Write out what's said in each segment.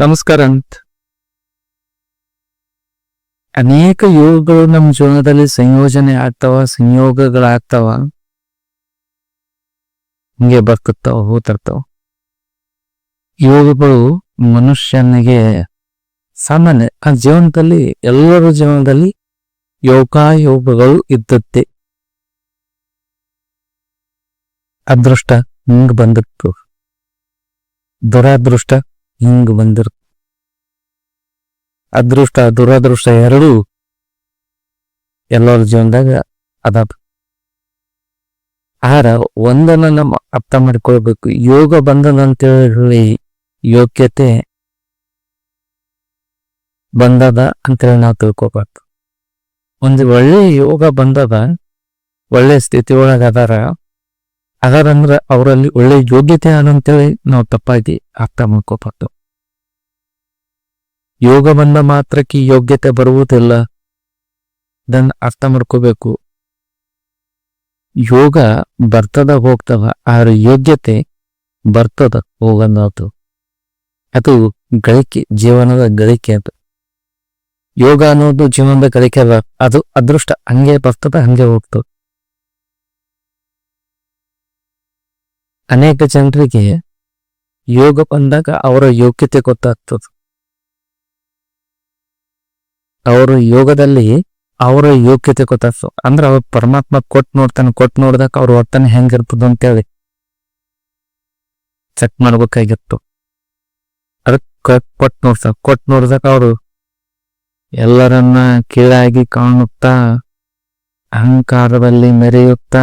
ನಮಸ್ಕಾರ ಅಂತ. ಅನೇಕ ಯೋಗಗಳು ನಮ್ಮ ಜೀವನದಲ್ಲಿ ಸಂಯೋಜನೆ ಆಗ್ತಾವ, ಸಂಯೋಗಗಳಾಗ್ತಾವ. ಹಿಂಗೆ ಬರ್ತಿರ್ತಾವ ಹೋಗ್ತಿರ್ತಾವ. ಯೋಗಗಳು ಮನುಷ್ಯನಿಗೆ ಸಾಮಾನ್ಯ, ಆ ಜೀವನದಲ್ಲಿ, ಎಲ್ಲರ ಜೀವನದಲ್ಲಿ ಯೋಗಾಯೋಗಗಳು ಇದ್ದತ್ತೆ ಅದೃಷ್ಟ ಹಿಂಗ್ ಬಂದಿತ್ತು ದುರಾದೃಷ್ಟ ಹಿಂಗ್ ಬಂದಿರ್ ಅದೃಷ್ಟ, ದುರದೃಷ್ಟ ಎರಡೂ ಎಲ್ಲರ ಜೀವನದಾಗ ಅದಾವ. ಆರ ಒಂದನ್ನ ನಮ್ಮ ಅರ್ಥ ಮಾಡ್ಕೊಳ್ಬೇಕು. ಯೋಗ ಬಂದದ ಅಂತ ಹೇಳಿ ಯೋಗ್ಯತೆ ಬಂದದ ಅಂತೇಳಿ ನಾವು ತಿಳ್ಕೊಬಾರ್ದು. ಒಂದು ಒಳ್ಳೆ ಯೋಗ ಬಂದದ, ಒಳ್ಳೆ ಸ್ಥಿತಿ ಒಳಗ ಅದಾರಂದ್ರ ಅವರಲ್ಲಿ ಒಳ್ಳೆ ಯೋಗ್ಯತೆ ಅಂತೇಳಿ ನಾವು ತಪ್ಪಾಗಿ ಅರ್ಥ ಮಾಡ್ಕೋಬಾರ್ದು ಯೋಗ ಬಂದ ಮಾತ್ರಕ್ಕೆ ಯೋಗ್ಯತೆ ಬರುವುದಿಲ್ಲ. ಅದನ್ನ ಅರ್ಥ ಮಾಡ್ಕೋಬೇಕು. ಯೋಗ ಬರ್ತದ ಹೋಗ್ತವ, ಆದ್ರೆ ಯೋಗ್ಯತೆ ಬರ್ತದ ಹೋಗನ್ನೋದು ಅದು ಗಳಿಕೆ, ಜೀವನದ ಗಳಿಕೆ ಅದು. ಯೋಗ ಅನ್ನೋದು ಜೀವನದ ಗಳಿಕೆ ಅದು ಅದೃಷ್ಟ, ಹಂಗೆ ಬರ್ತದ, ಹಂಗೆ ಹೋಗ್ತದ. ಅನೇಕ ಜನರಿಗೆ ಯೋಗ ಬಂದಾಗ ಅವರ ಯೋಗ್ಯತೆ ಗೊತ್ತಾಗ್ತದೆ. ಅವರು ಯೋಗದಲ್ಲಿ ಅವರ ಯೋಗ್ಯತೆ ಗೊತ್ತಾಗ್ತದೆ. ಅಂದ್ರೆ ಅವ್ರ ಪರಮಾತ್ಮ ಕೊಟ್ಟು ನೋಡ್ತಾನೆ ಕೊಟ್ಟು ನೋಡಿದಾಗ ಅವ್ರ ವರ್ತನೆ ಹೆಂಗಿರ್ತದ ಅಂತೇಳಿ ಚೆಕ್ ಮಾಡ್ಬೇಕಾಗಿತ್ತು. ಅದಕ್ಕೆ ಕೊಟ್ ನೋಡ್ತಾರೆ ಕೊಟ್ ನೋಡಿದಾಗ ಅವರು ಎಲ್ಲರನ್ನ ಕೀಳಾಗಿ ಕಾಣುತ್ತಾ, ಅಹಂಕಾರದಲ್ಲಿ ಮೆರೆಯುತ್ತಾ,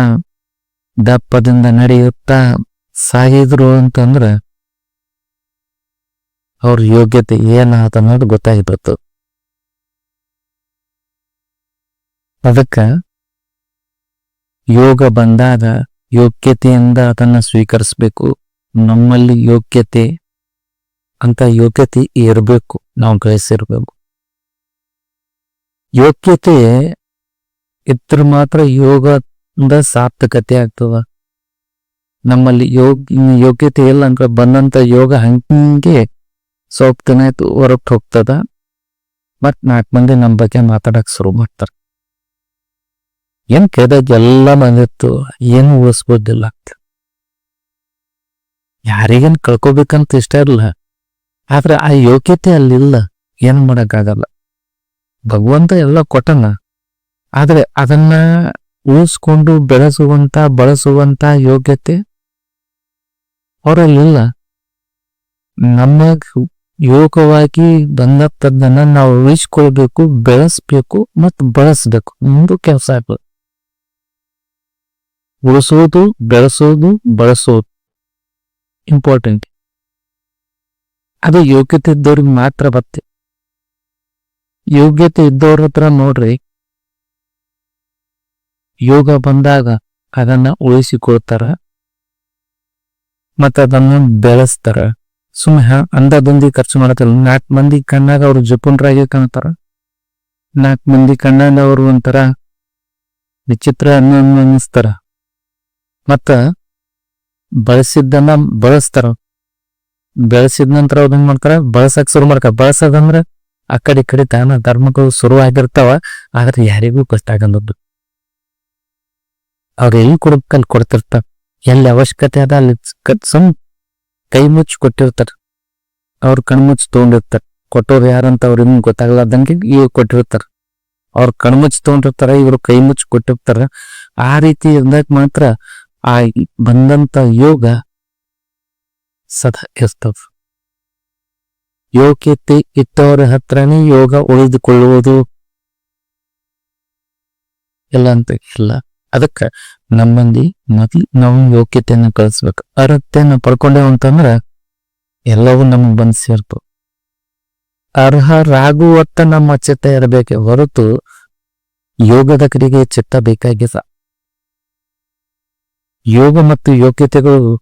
ದಪ್ಪದಿಂದ ನಡೆಯುತ್ತಾ ಸಾಗಿದ್ರು ಅಂತಂದ್ರೆ ಅವ್ರ ಯೋಗ್ಯತೆ ಏನಾದ ಅನ್ನೋದು ಗೊತ್ತಾಗಿಬಿಡ್ತು. ಅದಕ್ಕ ಯೋಗ ಬಂದಾಗ ಯೋಗ್ಯತೆಯಿಂದ ಅದನ್ನ ಸ್ವೀಕರಿಸಬೇಕು. ನಮ್ಮಲ್ಲಿ ಯೋಗ್ಯತೆ ಅಂತ ಯೋಗ್ಯತೆ ಇರಬೇಕು. ನಾವು ಗಳಿಸಿರ್ಬೇಕು ಯೋಗ್ಯತೆ ಇದ್ರ ಮಾತ್ರ ಯೋಗದ ಸಾರ್ಥಕತೆ ಆಗ್ತದ. ನಮ್ಮಲ್ಲಿ ಯೋಗ ಯೋಗ್ಯತೆ ಇಲ್ಲ ಅಂದ್ರೆ ಬಂದಂತ ಯೋಗ ಹಂಗೆ ಆಯ್ತು ಹೊರಟ್ ಹೋಗ್ತದ. ಮತ್ ನಾಲ್ಕು ಮಂದಿ ನಮ್ಮ ಬಗ್ಗೆ ಮಾತಾಡಕ್ ಶುರು ಮಾಡ್ತಾರ. ಏನ್ ಕೇಳಿದಾಗ ಎಲ್ಲ ಬಂದಿತ್ತು ಏನು ಉಳಿಸ್ಬೋದಿಲ್ಲ. ಯಾರಿಗೇನ್ ಕಳ್ಕೊಬೇಕಂತ ಇಷ್ಟ ಇರಲ್ಲ ಆದ್ರೆ ಆ ಯೋಗ್ಯತೆ ಅಲ್ಲಿಲ್ಲ. ಏನ್ ಮಾಡಕ್ಕಾಗಲ್ಲ. ಭಗವಂತ ಎಲ್ಲ ಕೊಟ್ಟನ. ಆದ್ರೆ ಅದನ್ನ ಉಳಿಸ್ಕೊಂಡು ಬೆಳೆಸುವಂತ, ಬಳಸುವಂತ ಯೋಗ್ಯತೆ ಅವರಲ್ಲಿಲ್ಲ. ನಮ್ಮ ಯೋಗವಾಗಿ ಬಂದಂಥದ್ದನ್ನ ನಾವು ಉಳಿಸ್ಕೊಳ್ಬೇಕು, ಬೆಳೆಸ್ಬೇಕು ಮತ್ತು ಬಳಸ್ಬೇಕು. ಒಂದು ಕೆಲಸ ಆಗ್ತದೆ ಉಳಿಸೋದು, ಬೆಳೆಸೋದು, ಬಳಸೋದು. ಇಂಪಾರ್ಟೆಂಟ್ ಅದು ಯೋಗ್ಯತೆ ಇದ್ದವ್ರಿಗೆ ಮಾತ್ರ ಬತ್ತೆ. ಯೋಗ್ಯತೆ ಇದ್ದವ್ರ ಹತ್ರ ನೋಡ್ರಿ. ಯೋಗ ಬಂದಾಗ ಅದನ್ನ ಉಳಿಸಿಕೊಳ್ತಾರ. ಮತ್ತ ಅದನ್ನು ಬೆಳೆಸ್ತಾರ. ಸುಮ್ಮನೆ ಅಂದದೊಂದಿ ಖರ್ಚು ಮಾಡತ್ತಲ್ಲ. ನಾಲ್ಕು ಮಂದಿ ಕಣ್ಣಾಗ ಅವ್ರು ಜಪುನ್ರಾಗೆ ಕಾಣ್ತಾರ. ನಾಲ್ಕು ಮಂದಿ ಕಣ್ಣಾಗ ಅವ್ರು ಒಂಥರ ವಿಚಿತ್ರ ಅನ್ನ ಅನ್ನಿಸ್ತಾರ ಮತ್ತ ಬಳಸಿದ್ದನ್ನ ಬಳಸ್ತಾರ. ಬೆಳೆಸಿದ ನಂತರ ಅವ್ರು ಏನ್ ಮಾಡ್ತಾರ? ಬಳಸಕ್ ಶುರು ಮಾಡ್ತಾರ. ಬಳಸೋದಂದ್ರ ಆ ಕಡೆ ಈ ಕಡೆ ತಾನ ಧರ್ಮಗಳು ಶುರು ಆಗಿರ್ತಾವ. ಆದ್ರೆ ಯಾರಿಗೂ ಗೊತ್ತಾಗಂದದ್ದು. ಅವ್ರು ಎಲ್ಲಿ ಕೊಡ್ಬೇಕಲ್ಲಿ ಕೊಡ್ತಿರ್ತಾರ? ಎಲ್ಲಿ ಅವಶ್ಯಕತೆ ಅದ ಅಲ್ಲಿ ಸಮ್ ಕೈ ಮುಚ್ಚಿ ಕೊಟ್ಟಿರ್ತಾರ. ಅವ್ರ ಕಣ್ಮುಚ್ಚಿ ತೊಗೊಂಡಿರ್ತಾರೆ. ಕೊಟ್ಟೋರು ಯಾರಂತ ಅವ್ರ ಇನ್ನು ಗೊತ್ತಾಗಲಾರ್ದಂಗೆ ಈಗ ಕೊಟ್ಟಿರ್ತಾರ. ಅವ್ರ ಕಣ್ಮುಚ್ಚಿ ತೊಗೊಂಡಿರ್ತಾರ, ಇವರು ಕೈ ಮುಚ್ಚಿ ಕೊಟ್ಟಿರ್ತಾರ. ಆ ರೀತಿ ಇದ್ದಾಗ ಮಾತ್ರ ಆ ಬಂದಂತ ಯೋಗ ಸದಾ ಇರ್ತದ. ಯೋಗ್ಯತೆ ಇಟ್ಟವರ ಹತ್ರನೇ ಯೋಗ ಉಳಿದುಕೊಳ್ಳುವುದು. ಇಲ್ಲ ಅಂತ ಇಲ್ಲ. ಅದಕ್ಕ ನಮ್ಮಲ್ಲಿ ಮೊದ್ಲು ನಾವು ಯೋಗ್ಯತೆಯನ್ನ ಕಳಿಸ್ಬೇಕು ಅರ್ಹತೆಯನ್ನ ಪಡ್ಕೊಂಡೇವು ಅಂತಂದ್ರ ಎಲ್ಲವೂ ನಮಗ್ ಬಂದ್ ಸೇರ್ತು. ಅರ್ಹರಾಗುವತ್ತ ನಮ್ಮ ಚಿತ್ತ ಇರಬೇಕೆ ಹೊರತು ಯೋಗದ ಕಡೆಗೆ ಚಿತ್ತ ಬೇಕಾಗಿಲ್ಲ. ಯೋಗ ಮತ್ತು ಯೋಗ್ಯತೆಗಳು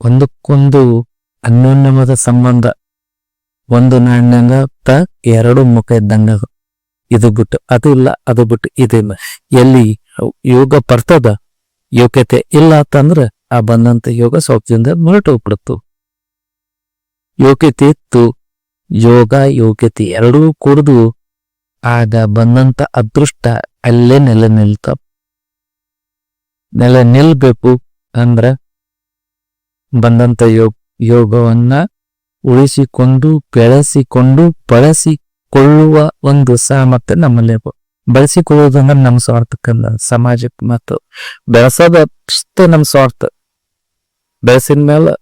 ಒಂದಕ್ಕೊಂದು ಅನ್ಯೋನ್ಯವಾದ ಸಂಬಂಧ. ಒಂದು ನಾಣ್ಯದ ಎರಡು ಮುಖ ಇದ್ದಂಗ. ಇದು ಬಿಟ್ಟು ಅದು ಇಲ್ಲ, ಅದು ಬಿಟ್ಟು ಇದಿಲ್ಲ ಎಲ್ಲಿ ಯೋಗ ಬರ್ತದ ಯೋಗ್ಯತೆ ಇಲ್ಲ ಅಂತಂದ್ರ ಆ ಬಂದಂತ ಯೋಗ ಸ್ವಲ್ಪ ದಿನದ ಹೊರಟು ಹೋಗ್ಬಿಡ್ತು ಯೋಗ್ಯತೆ ಇತ್ತು, ಯೋಗ ಯೋಗ್ಯತೆ ಎರಡೂ ಕುಡಿದು ಆಗ ಬಂದಂತ ಅದೃಷ್ಟ ಅಲ್ಲೇ ನೆಲೆ ನಿಲ್ತ. ನೆಲೆ ನಿಲ್ಬೇಕು ಅಂದ್ರ ಬಂದಂತ ಯೋಗ ಯೋಗವನ್ನ ಉಳಿಸಿಕೊಂಡು, ಬೆಳೆಸಿಕೊಂಡು, ಬಳಸಿಕೊಳ್ಳುವ ಒಂದು ಸಾಮರ್ಥ್ಯ ನಮ್ಮಲ್ಲಿ ಇರ್ಬೇಕು. ನಮ್ ನಮ್ಮ ಸ್ವಾರ್ಥಕ್ಕಲ್ಲ ಸಮಾಜಕ್ಕೆ ಮತ್ತು ಬೆಳೆಸೋದಷ್ಟೇ ನಮ್ಮ ಸ್ವಾರ್ಥ. ಬೆಳೆಸಿದ ಮೇಲೆ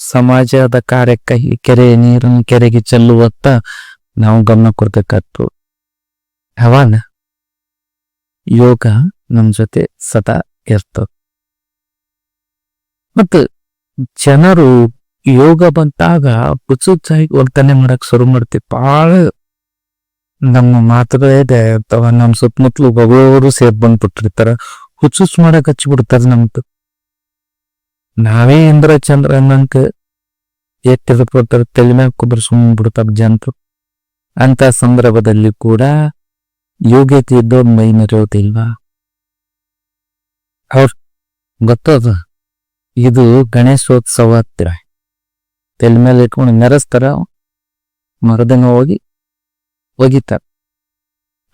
ಸಮಾಜದ ಕಾರ್ಯಕ್ಕೆ ಈ ಕೆರೆ ನೀರನ್ನು ಕೆರೆಗೆ ಚೆಲ್ಲುವತ್ತ ನಾವು ಗಮನ ಕೊಡ್ಬೇಕಾಗ್ತು ಯಾವಾಗ? ಯೋಗ ನಮ್ಮ ಜೊತೆ ಸದಾ ಇರ್ತದ. ಮತ್ತು ಜನರು ಯೋಗ ಬಂದಾಗ ಹುಚ್ಚುಚ್ಚಾಗಿ ವರ್ತನೆ ಮಾಡಕ್ ಶುರು ಮಾಡ್ತೀವಿ ಬಹಳ ನಮ್ಮ ಮಾತುಗಳೇ ಇದೆ ಅಥವಾ ನಮ್ಮ ಸುತ್ತಮುತ್ತಲು ಒಬ್ಬೊಬ್ಬರು ಸೇರ್ ಬಂದ್ಬಿಟ್ಟಿರ್ತಾರ. ಹುಚ್ಚುಸ್ ಮಾಡಕ್ ಹಚ್ಚಿಬಿಡ್ತಾರ ನಮ್ದು. ನಾವೇ ಇಂದ್ರ ಚಂದ್ರ ಅನ್ನಂಕ ಎತ್ತಿರ್ತಾರೆ ತಲೆ ಮ್ಯಾಗ ಕುಬ್ರ ಸುಮ್ ಬಿಡ್ತಾರ ಜನರು. ಅಂತ ಸಂದರ್ಭದಲ್ಲಿ ಕೂಡ ಯೋಗ್ಯತೆ ಇದ್ದವ್ರ ಮೈ ಮರೆಯೋದಿಲ್ವಾ? ಅವ್ರ ಗೊತ್ತದ? ಇದು ಗಣೇಶೋತ್ಸವ ಹತ್ತಿರ ತಲೆ ಮೇಲೆ ಇಟ್ಕೊಂಡು ನೆರೆಸ್ತಾರ ಮರದಂಗ ಹೋಗಿ ಒಗಿತಾರ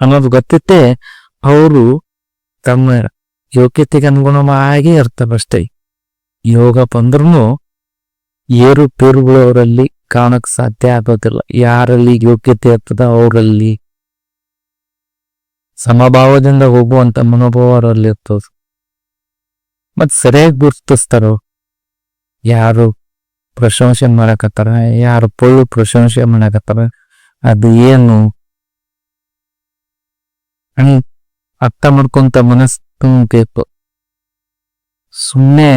ಅನ್ನೋದು ಗೊತ್ತಿತ್ತೆ ಅವರು ತಮ್ಮ ಯೋಗ್ಯತೆಗೆ ಅನುಗುಣವಾಗಿ ಇರ್ತಾರಷ್ಟೇ. ಯೋಗ ಬಂದ್ರೂ ಏರು ಅವರಲ್ಲಿ ಕಾಣಕ್ ಸಾಧ್ಯ ಆಗೋದಿಲ್ಲ. ಯಾರಲ್ಲಿ ಯೋಗ್ಯತೆ ಇರ್ತದ ಅವರಲ್ಲಿ ಸಮಭಾವದಿಂದ ಹೋಗುವಂತ ಮನೋಭಾವ ಅವರಲ್ಲಿ ಇರ್ತದ. ಮತ್ ಸರಿಯಾಗಿ ಗುರುತಿಸ್ತಾರ, ಯಾರು ಪ್ರಶಂಸೆ ಮಾಡಕತ್ತಾರ, ಯಾರು ಪೊಳ್ಳು ಪ್ರಶಂಸೆ ಮಾಡಕತ್ತಾರ ಅದು ಏನು? ಅರ್ಥ ಮಾಡ್ಕೊಂತ ಮನಸ್ಸು ತುಂಬಬೇಕು ಸುಮ್ಮನೆ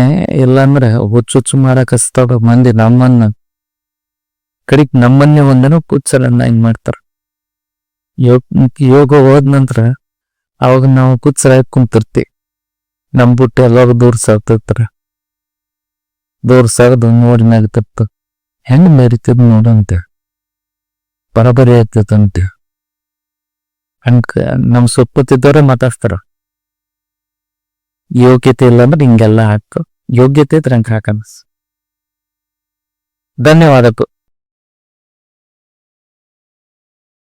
ಇಲ್ಲಾಂದ್ರೆ ಹುಚ್ಚು ಮಾಡಕ್ ಹಸ್ತಾವ ಮಂದಿ ನಮ್ಮನ್ನ. ಕಡಿಕ್ ನಮ್ಮನ್ನೇ ಒಂದೇನೋ ಕುಚ್ಚರನ್ನ ಹಿಂಗ್ ಮಾಡ್ತಾರ. ಯೋಗ ಯೋಗ ಹೋದ ನಂತರ ಅವಾಗ ನಾವು ಕುಚ್ಚರಾಗಿ ಕುಂತಿರ್ತಿವಿ ನಮ್ ಬಿಟ್ಟು ಎಲ್ಲರೂ ದೂರ ಸಾರ್ತಿರ್ತಾರ ದೂರ ಸಾರ್ದು ನೋಡಿ ನಗ್ತಿರ್ತ ಹೆಂಗ್ ಮೆರಿತದ ನೋಡಂತ? ಬರಬರಿ ಆಗ್ತದಂತೆ ಹಂಗ ನಮ್ ಸುತ್ತಮುತ್ತಿದ್ದವ್ರೆ ಮಾತಾಡ್ತಾರ ಯೋಗ್ಯತೆ ಇಲ್ಲ ಅಂದ್ರೆ ಹಿಂಗೆಲ್ಲ ಹಾಕ. ಯೋಗ್ಯತೆ ಇದ್ರೆ ಹಂಗೆ ಹಾಕನ್ಸ್ ಧನ್ಯವಾದಗಳು.